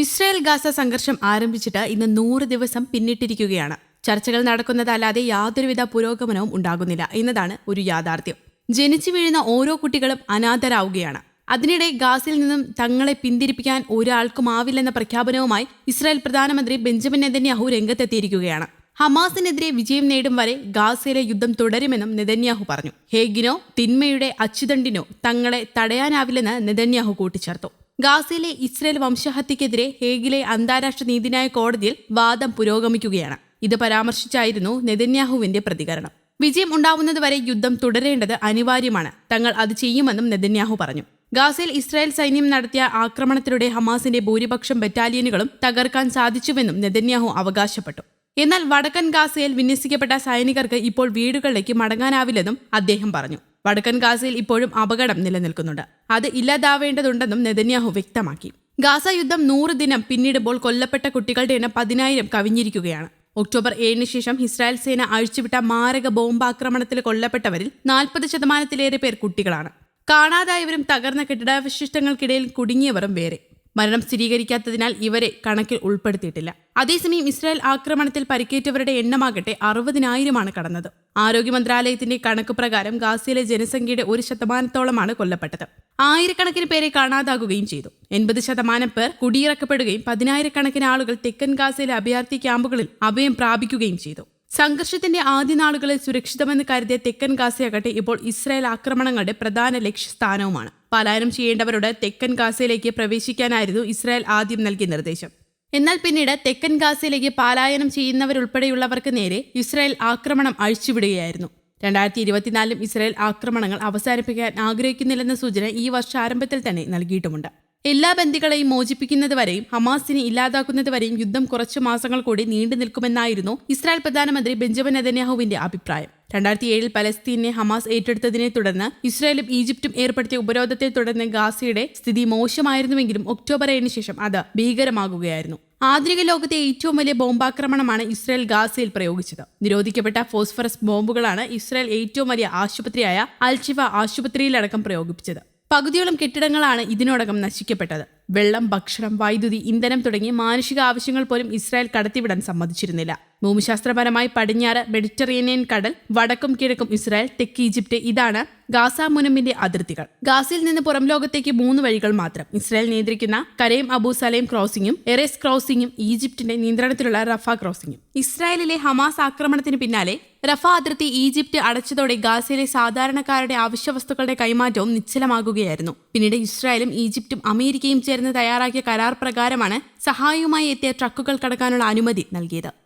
Israel Gaza സംഘർഷം ആരംഭിച്ചിട്ട് ഇന്ന് നൂറ് ദിവസം പിന്നിട്ടിരിക്കുകയാണ്. ചർച്ചകൾ നടക്കുന്നതല്ലാതെ യാതൊരുവിധ പുരോഗമനവും ഉണ്ടാകുന്നില്ല എന്നതാണ് ഒരു യാഥാർത്ഥ്യം. ജനിച്ചു വീഴുന്ന ഓരോ കുട്ടികളും അനാഥരാവുകയാണ്. അതിനിടെ ഗാസിൽ നിന്നും തങ്ങളെ പിന്തിരിപ്പിക്കാൻ ഒരാൾക്കും ആവില്ലെന്ന പ്രഖ്യാപനവുമായി ഇസ്രായേൽ പ്രധാനമന്ത്രി ബെഞ്ചമിൻ നെതന്യാഹു രംഗത്തെത്തിയിരിക്കുകയാണ്. ഹമാസിനെതിരെ വിജയം നേടും വരെ ഗാസയിലെ യുദ്ധം തുടരുമെന്നും നെതന്യാഹു പറഞ്ഞു. ഹേഗിനോ തിന്മയുടെ അച്ചുതണ്ടിനോ തങ്ങളെ തടയാനാവില്ലെന്ന് നെതന്യാഹു കൂട്ടിച്ചേർത്തു. ഗാസയിലെ ഇസ്രയേൽ വംശഹത്യക്കെതിരെ ഹേഗിലെ അന്താരാഷ്ട്ര നീതിന്യായ കോടതിയിൽ വാദം പുരോഗമിക്കുകയാണ്. ഇത് പരാമർശിച്ചായിരുന്നു നെതന്യാഹുവിന്റെ പ്രതികരണം. വിജയം ഉണ്ടാവുന്നതുവരെ യുദ്ധം തുടരേണ്ടത് അനിവാര്യമാണ്. തങ്ങൾ അത് ചെയ്യുമെന്നും നെതന്യാഹു പറഞ്ഞു. ഗാസയിൽ ഇസ്രായേൽ സൈന്യം നടത്തിയ ആക്രമണത്തിലൂടെ ഹമാസിന്റെ ഭൂരിപക്ഷം ബറ്റാലിയനുകളും തകർക്കാൻ സാധിച്ചുവെന്നും നെതന്യാഹു അവകാശപ്പെട്ടു. എന്നാൽ വടക്കൻ ഗാസയിൽ വിന്യസിക്കപ്പെട്ട സൈനികർക്ക് ഇപ്പോൾ വീടുകളിലേക്ക് മടങ്ങാനാവില്ലെന്നും അദ്ദേഹം പറഞ്ഞു. വടക്കൻ ഗാസയിൽ ഇപ്പോഴും അപകടം നിലനിൽക്കുന്നുണ്ട്. അത് ഇല്ലാതാവേണ്ടതുണ്ടെന്നും നെതന്യാഹു വ്യക്തമാക്കി. ഗാസ യുദ്ധം നൂറ് ദിനം പിന്നിടുമ്പോൾ കൊല്ലപ്പെട്ട കുട്ടികളുടെ എണ്ണം പതിനായിരം കവിഞ്ഞിരിക്കുകയാണ്. ഒക്ടോബർ ഏഴിന് ശേഷം ഇസ്രായേൽ സേന അഴിച്ചുവിട്ട മാരക ബോംബാക്രമണത്തിൽ കൊല്ലപ്പെട്ടവരിൽ നാൽപ്പത് ശതമാനത്തിലേറെ പേർ കുട്ടികളാണ്. കാണാതായവരും തകർന്ന കെട്ടിടാവശിഷ്ടങ്ങൾക്കിടയിൽ കുടുങ്ങിയവരും വേറെ. മരണം സ്ഥിരീകരിക്കാത്തതിനാൽ ഇവരെ കണക്കിൽ ഉൾപ്പെടുത്തിയിട്ടില്ല. അതേസമയം ഇസ്രായേൽ ആക്രമണത്തിൽ പരിക്കേറ്റവരുടെ എണ്ണമാകട്ടെ അറുപതിനായിരമാണ് കടന്നത്. ആരോഗ്യ മന്ത്രാലയത്തിന്റെ കണക്ക് പ്രകാരം ഗാസയിലെ ജനസംഖ്യയുടെ ഒരു ശതമാനത്തോളമാണ് കൊല്ലപ്പെട്ടത്. ആയിരക്കണക്കിന് പേരെ കാണാതാകുകയും ചെയ്തു. എൺപത് ശതമാനം പേർ കുടിയിറക്കപ്പെടുകയും പതിനായിരക്കണക്കിന് ആളുകൾ തെക്കൻ ഗാസയിലെ അഭയാർത്ഥി ക്യാമ്പുകളിൽ അഭയം പ്രാപിക്കുകയും ചെയ്തു. സംഘർഷത്തിന്റെ ആദ്യ നാളുകളിൽ സുരക്ഷിതമെന്ന് കരുതിയ തെക്കൻ ഗാസയാകട്ടെ ഇപ്പോൾ ഇസ്രായേൽ ആക്രമണങ്ങളുടെ പ്രധാന ലക്ഷ്യസ്ഥാനവുമാണ്. പലായനം ചെയ്യേണ്ടവരോട് തെക്കൻ ഗാസയിലേക്ക് പ്രവേശിക്കാനായിരുന്നു ഇസ്രായേൽ ആദ്യം നൽകിയ നിർദ്ദേശം. എന്നാൽ പിന്നീട് തെക്കൻ ഗാസയിലേക്ക് പലായനം ചെയ്യുന്നവരുൾപ്പെടെയുള്ളവർക്ക് നേരെ ഇസ്രായേൽ ആക്രമണം അഴിച്ചുവിടുകയായിരുന്നു. രണ്ടായിരത്തി ഇരുപത്തിനാലിലും ഇസ്രായേൽ ആക്രമണങ്ങൾ അവസാനിപ്പിക്കാൻ ആഗ്രഹിക്കുന്നില്ലെന്ന സൂചന ഈ വർഷാരംഭത്തിൽ തന്നെ നൽകിയിട്ടുമുണ്ട്. എല്ലാ ബന്ധികളെയും മോചിപ്പിക്കുന്നതുവരെയും ഹമാസിനെ ഇല്ലാതാക്കുന്നതുവരെയും യുദ്ധം കുറച്ചു മാസങ്ങൾ കൂടി നീണ്ടു നിൽക്കുമെന്നായിരുന്നു ഇസ്രായേൽ പ്രധാനമന്ത്രി ബെഞ്ചമിൻ നെതന്യാഹുവിന്റെ അഭിപ്രായം. രണ്ടായിരത്തി ഏഴിൽ പലസ്തീനെ ഹമാസ് ഏറ്റെടുത്തതിനെ തുടർന്ന് ഇസ്രായേലും ഈജിപ്തും ഏർപ്പെടുത്തിയ ഉപരോധത്തെ തുടർന്ന് ഗാസയുടെ സ്ഥിതി മോശമായിരുന്നുവെങ്കിലും ഒക്ടോബർ ഏഴിന് ശേഷം അത് ഭീകരമാകുകയായിരുന്നു. ആധുനിക ലോകത്തെ ഏറ്റവും വലിയ ബോംബാക്രമണമാണ് ഇസ്രായേൽ ഗാസയിൽ പ്രയോഗിച്ചത്. നിരോധിക്കപ്പെട്ട ഫോസ്ഫറസ് ബോംബുകളാണ് ഇസ്രായേൽ ഏറ്റവും വലിയ ആശുപത്രിയായ അൽഷിഫ ആശുപത്രിയിലടക്കം പ്രയോഗിച്ചത് പകുതിയോളം കെട്ടിടങ്ങളാണ് ഇതിനോടകം നശിക്കപ്പെട്ടത്. വെള്ളം ഭക്ഷണം വൈദ്യുതി ഇന്ധനം തുടങ്ങി മാനുഷിക ആവശ്യങ്ങൾ പോലും ഇസ്രായേൽ കടത്തിവിടാൻ സമ്മതിച്ചിരുന്നില്ല. ഭൂമിശാസ്ത്രപരമായി പടിഞ്ഞാറ് മെഡിറ്ററേനിയൻ കടൽ വടക്കും കിഴക്കും ഇസ്രായേൽ തെക്ക് ഈജിപ്റ്റ് ഇതാണ് ഗാസ മുനമ്പിന്റെ അതിർത്തികൾ. ഗാസയിൽ നിന്ന് പുറം ലോകത്തേക്ക് മൂന്ന് വഴികൾ മാത്രം. ഇസ്രായേൽ നിയന്ത്രിക്കുന്ന കരയും അബു ക്രോസിംഗും എറേസ് ക്രോസിംഗും ഈജിപ്റ്റിന്റെ നിയന്ത്രണത്തിലുള്ള റഫ ക്രോസിംഗും. ഇസ്രായേലിലെ ഹമാസ് ആക്രമണത്തിന് പിന്നാലെ റഫ അതിർത്തി ഈജിപ്റ്റ് അടച്ചതോടെ ഗാസയിലെ സാധാരണക്കാരുടെ അവശ്യവസ്തുക്കളുടെ കൈമാറ്റവും നിശ്ചലമാകുകയായിരുന്നു. പിന്നീട് ഇസ്രായേലും ഈജിപ്തും അമേരിക്കയും ചേർന്ന് തയ്യാറാക്കിയ കരാർ പ്രകാരമാണ് സഹായവുമായി എത്തിയ ട്രക്കുകൾ കടക്കാനുള്ള അനുമതി നൽകിയത്.